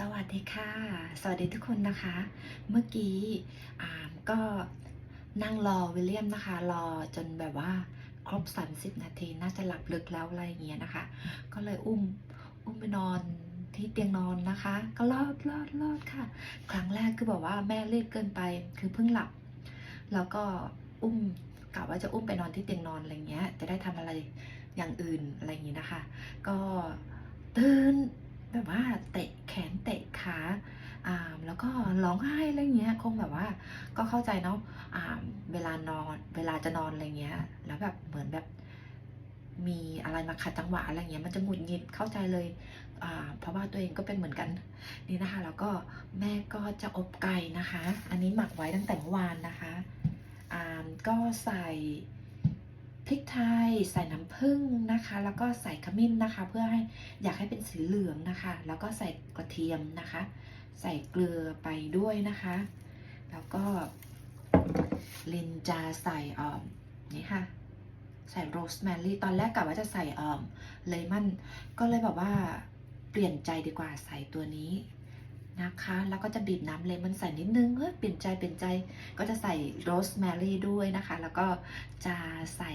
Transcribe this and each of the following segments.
สวัสดีค่ะ สวัสดีทุกคนนะคะ เมื่อกี้อามก็นั่งรอวิลเลียมนะคะ รอจนแบบว่าครบ 30 นาทีน่าจะหลับลึกแล้วอะไรอย่างเงี้ยนะคะ ก็เลยอุ้มอุ้มไปนอนที่เตียงนอนนะคะ ก็รอดรอดรอดค่ะ ครั้งแรกคือบอกว่าแม่รีบเกินไปคือเพิ่งหลับ แล้วก็อุ้มกะว่าจะอุ้มไปนอนที่เตียงนอนอะไรเงี้ย จะได้ทำอะไรอย่างอื่นอะไรอย่างงี้นะคะ ก็ตื่นแบบว่าเตะ ร้องไห้อะไรเงี้ยคงแบบว่า ก็เข้าใจเนาะอ่าเวลานอน เวลาจะนอนอะไรเงี้ย แล้วแบบเหมือนแบบมีอะไรมาขัดจังหวะอะไรเงี้ยมันจะหงุดหงิดเข้าใจเลยเพราะว่าตัวเองก็เป็นเหมือนกันนี่นะคะ แล้วก็แม่ก็จะอบไก่นะคะ อันนี้หมักไว้ตั้งแต่เมื่อวานนะคะก็ใส่พริกไทยใส่น้ำผึ้งนะคะ แล้วก็ใส่ขมิ้นนะคะ เพื่อให้อยากให้เป็นสีเหลืองนะคะ แล้วก็ใส่กระเทียมนะคะ ใส่เกลือไปด้วยนะคะ แล้วก็ลินจะใส่เอ่อนี่ค่ะ ใส่โรสแมรี่ตอนแรกกะว่าจะใส่เอ่อเลมอนก็เลยแบบว่าเปลี่ยนใจดีกว่าใส่ตัวนี้นะคะ แล้วก็จะบีบน้ำเลมอนใส่นิดนึงเฮ้ยเปลี่ยนใจเปลี่ยนใจก็จะใส่โรสแมรี่ด้วยนะคะ แล้วก็จะใส่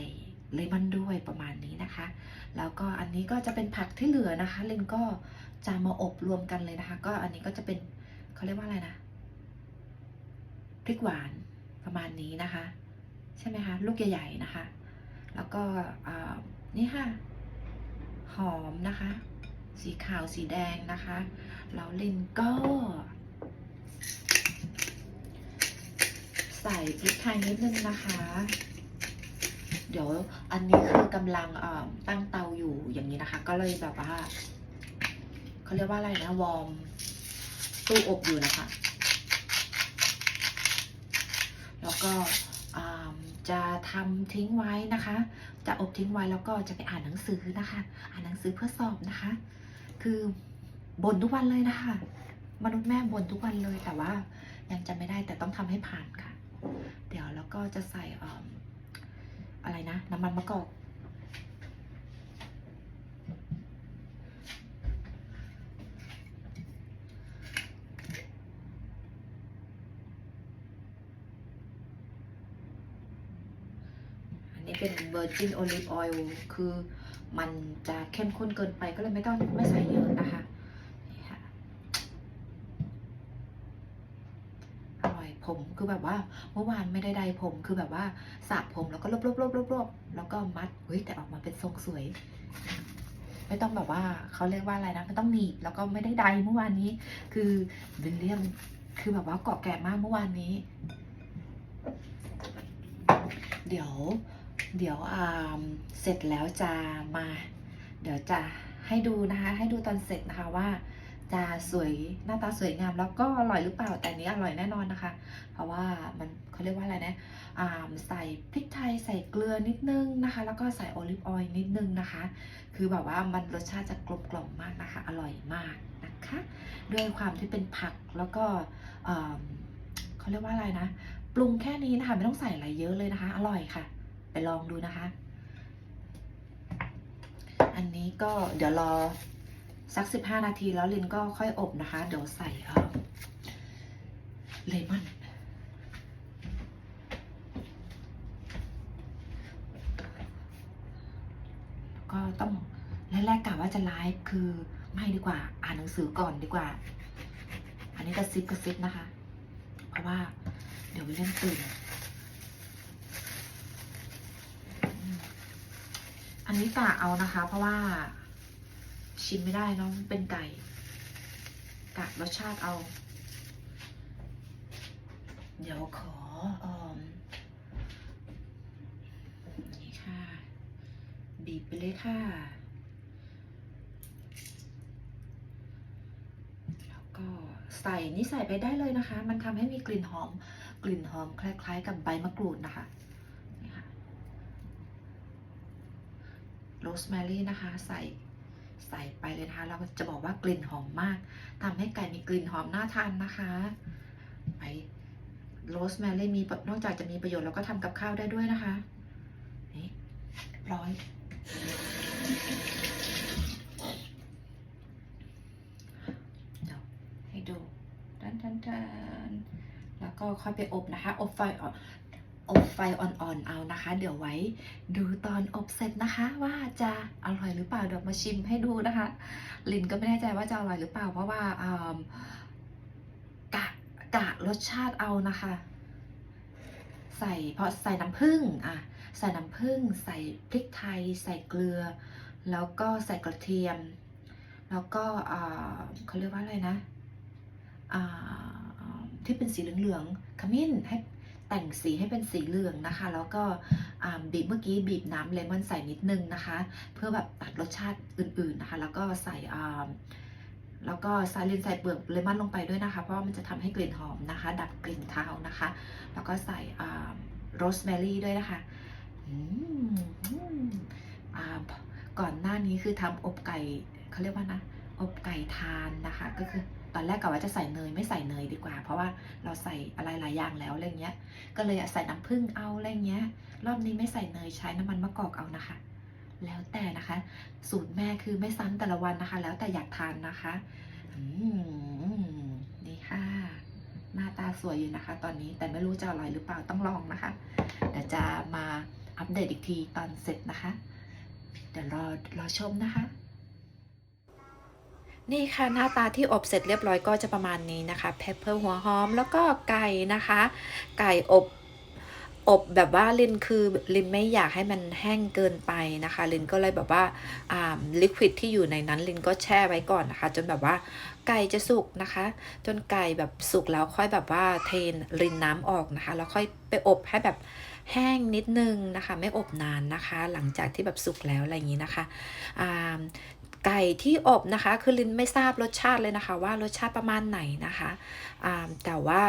เลมอนด้วยประมาณนี้นะคะ แล้วก็อันนี้ก็จะเป็นผักที่เหลือนะคะเลนก็จะมาอบรวมกันเลยนะคะ ก็อันนี้ก็จะเป็นเขาเรียกว่าอะไรนะพริกหวานประมาณนี้นะคะ ใช่ไหมคะลูกใหญ่ๆนะคะ แล้วก็นี่ค่ะ หอมนะคะ สีขาวสีแดงนะคะแล้วลินก็ใส่พริกไทยนิดนึงนะคะ เดี๋ยวอันนี้คือกำลังเอ่อตั้งเตาอยู่อย่างนี้นะคะ ก็เลยแบบว่าเขาเรียกว่าอะไรนะวอร์มตู้อบอยู่นะคะ แล้วก็จะทำทิ้งไว้นะคะ จะอบทิ้งไว้แล้วก็จะไปอ่านหนังสือนะคะ อ่านหนังสือเพื่อสอบนะคะ คือบ่นทุกวันเลยนะคะ มนุษย์แม่บ่นทุกวันเลยแต่ว่ายังจะไม่ได้แต่ต้องทำให้ผ่านค่ะ เดี๋ยวแล้วก็จะใส่ อะไรนะ น้ำมันมะกอกอันนี้เป็น virgin olive oil คือมันจะเข้มข้นเกินไปก็เลยไม่ต้องไม่ใส่เยอะนะคะนี่ค่ะอร่อย ผมคือแบบว่าเมื่อวานไม่ได้ใดผมคือแบบว่าสระผมแล้วก็ลบลบลบลบลบแล้วก็มัดเฮ้ยแต่ออกมาเป็นทรงสวย ไม่ต้องแบบว่าเขาเรียกว่าอะไรนะไม่ต้องหนีบแล้วก็ไม่ได้ใดเมื่อวานนี้ คือวิลเลียมคือแบบว่าเกาะแก่มากเมื่อวานนี้ เดี๋ยวเดี๋ยวอ่าเสร็จแล้วจะมา เดี๋ยวจะให้ดูนะคะ ให้ดูตอนเสร็จนะคะว่า จะสวยหน้าตาสวยงามแล้วก็อร่อยหรือเปล่าแต่นี้อร่อยแน่นอนนะคะ เพราะว่ามันเขาเรียกว่าอะไรนะอ่าใส่พริกไทยใส่เกลือนิดนึงนะคะ แล้วก็ใส่โอลิฟออยล์นิดนึงนะคะ คือแบบว่ามันรสชาติจะกลมกล่อมมากนะคะ อร่อยมากนะคะ ด้วยความที่เป็นผักแล้วก็อ่าเขาเรียกว่าอะไรนะ ปรุงแค่นี้นะคะไม่ต้องใส่อะไรเยอะเลยนะคะ อร่อยค่ะ ไปลองดูนะคะ อันนี้ก็เดี๋ยวรอ สัก 15 นาทีแล้วลินก็ค่อยอบนะคะ เดี๋ยวใส่เลมอนก็ต้องแรกๆกะว่าจะไลฟ์คือไม่ดีกว่า อ่านหนังสือก่อนดีกว่า อันนี้กระซิบกระซิบนะคะ เพราะว่า เดี๋ยววิลเล่นตื่น อันนี้กะเอานะคะ เพราะว่า ชิมไม่ได้นาะมันเป็นไก่กะรสชาติเอา เดี๋ยวขอเอมนี่ค่ะ บีบไปเลยค่ะ แล้วก็ใส่นี่ใส่ไปได้เลยนะคะ มันทำให้มีกลิ่นหอม กลิ่นหอมคล้าย ๆ กับใบมะกรูดนะคะนี่ค่ะโรสแมรี่นะคะ ใส่ ใส่ไปเลยนะคะเราจะบอกว่ากลิ่นหอมมากทำให้ไก่มีกลิ่นหอมน่าทานนะคะ ไปโรสแมรี่มีนอกจากจะมีประโยชน์แล้วก็ทำกับข้าวได้ด้วยนะคะ นี่เรียบร้อย เดี๋ยวทันทันแล้วก็ค่อยไปอบนะคะ อบไฟ อ่อนอบไฟอ่อนๆเอานะคะ เดี๋ยวไว้ดูตอนอบเสร็จนะคะ ว่าจะอร่อยหรือเปล่าเดี๋ยวมาชิมให้ดูนะคะ ลินก็ไม่แน่ใจว่าจะอร่อยหรือเปล่าเพราะว่าอ่ากะกะรสชาติเอานะคะ ใส่พอใส่น้ำผึ้งอะใส่น้ำผึ้งใส่พริกไทย ใส่เกลือ แล้วก็ใส่กระเทียม แล้วก็เขาเรียกว่าอะไรนะที่เป็นสีเหลืองๆขมิ้นให้ แต่งสีให้เป็นสีเหลืองนะคะ แล้วก็บีบเมื่อกี้บีบน้ำเลมอนใส่นิดนึงนะคะ เพื่อแบบตัดรสชาติอื่นๆนะคะ แล้วก็ใส่แล้วก็ซาลินใส่เปลือกเลมอนลงไปด้วยนะคะ เพราะมันจะทำให้กลิ่นหอมนะคะ ดับกลิ่นเท้านะคะ แล้วก็ใส่โรสแมรี่ด้วยนะคะก่อนหน้านี้คือทำอบไก่เขาเรียกว่านะ อบไก่ทานนะคะ ก็คือตอนแรกกะว่าจะใส่เนยไม่ใส่เนยดีกว่า เพราะว่าเราใส่อะไรหลายอย่างแล้วอะไรเงี้ย ก็เลยใส่น้ำผึ้งเอาอะไรเงี้ย รอบนี้ไม่ใส่เนยใช้น้ำมันมะกอกเอานะคะ แล้วแต่นะคะ สูตรแม่คือไม่ซ้ำแต่ละวันนะคะ แล้วแต่อยากทานนะคะอืมนี่ค่ะหน้าตาสวยอยู่นะคะ ตอนนี้แต่ไม่รู้จะอร่อยหรือเปล่าต้องลองนะคะ เดี๋ยวจะมาอัปเดตอีกทีตอนเสร็จนะคะ เดี๋ยวรอรอชมนะคะ นี่ค่ะหน้าตาที่อบเสร็จเรียบร้อยก็จะประมาณนี้นะคะเพปเปอร์หัวหอมแล้วก็ไก่นะคะ ไก่อบอบแบบว่าลินคือลินไม่อยากให้มันแห้งเกินไปนะคะลินก็เลยแบบว่าอ่าลิควิดที่อยู่ในนั้นลินก็แช่ไว้ก่อนนะคะ จนแบบว่าไก่จะสุกนะคะ จนไก่แบบสุกแล้วค่อยแบบว่าเทนรินน้ำออกนะคะ แล้วค่อยไปอบให้แบบแห้งนิดนึงนะคะ ไม่อบนานนะคะ หลังจากที่แบบสุกแล้วอะไรอย่างนี้นะคะอ่า ไก่ที่อบนะคะ คือลินไม่ทราบรสชาติเลยนะคะ ว่ารสชาติประมาณไหนนะคะอ่าแต่ว่า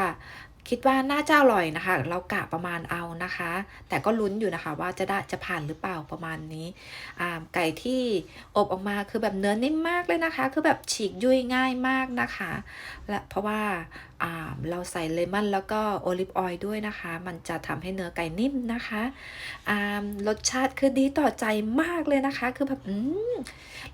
คิดว่าน่าจะอร่อยนะคะ เรากะประมาณเอานะคะ แต่ก็ลุ้นอยู่นะคะ ว่าจะได้จะผ่านหรือเปล่าประมาณนี้อ่าไก่ที่อบออกมาคือแบบเนื้อนิ่มมากเลยนะคะ คือแบบฉีกยุ่ยง่ายมากนะคะ และเพราะว่าอ่า เราใส่เลมอนแล้วก็โอลิฟออยล์ด้วยนะคะ มันจะทำให้เนื้อไก่นิ่มนะคะอ่ารสชาติคือดีต่อใจมากเลยนะคะ คือแบบอืม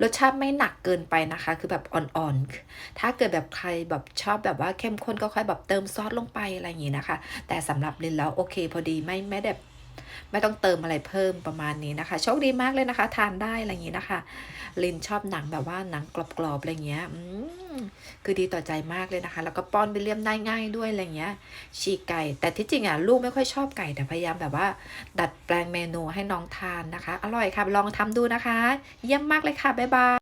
รสชาติไม่หนักเกินไปนะคะ คือแบบอ่อนๆ ถ้าเกิดแบบใครแบบชอบแบบว่าเข้มข้นก็ค่อยแบบเติมซอสลงไปอะไรอย่างนี้นะคะ แต่สำหรับลินแล้วโอเคพอดีไม่ไม่แบบ ไม่ต้องเติมอะไรเพิ่มประมาณนี้นะคะ โชคดีมากเลยนะคะ ทานได้อะไรอย่างนี้นะคะ ลินชอบหนังแบบว่าหนังกรอบๆอะไรเงี้ยอืคือดีต่อใจมากเลยนะคะ แล้วก็ป้อนวิลเลียมได้ง่ายด้วยอะไรเงี้ย ฉีกไก่ แต่ที่จริงอะลูกไม่ค่อยชอบไก่แต่พยายามแบบว่า ดัดแปลงเมนูให้น้องทานนะคะ อร่อยค่ะลองทำดูนะคะ เยี่ยมมากเลยค่ะบ๊ายบาย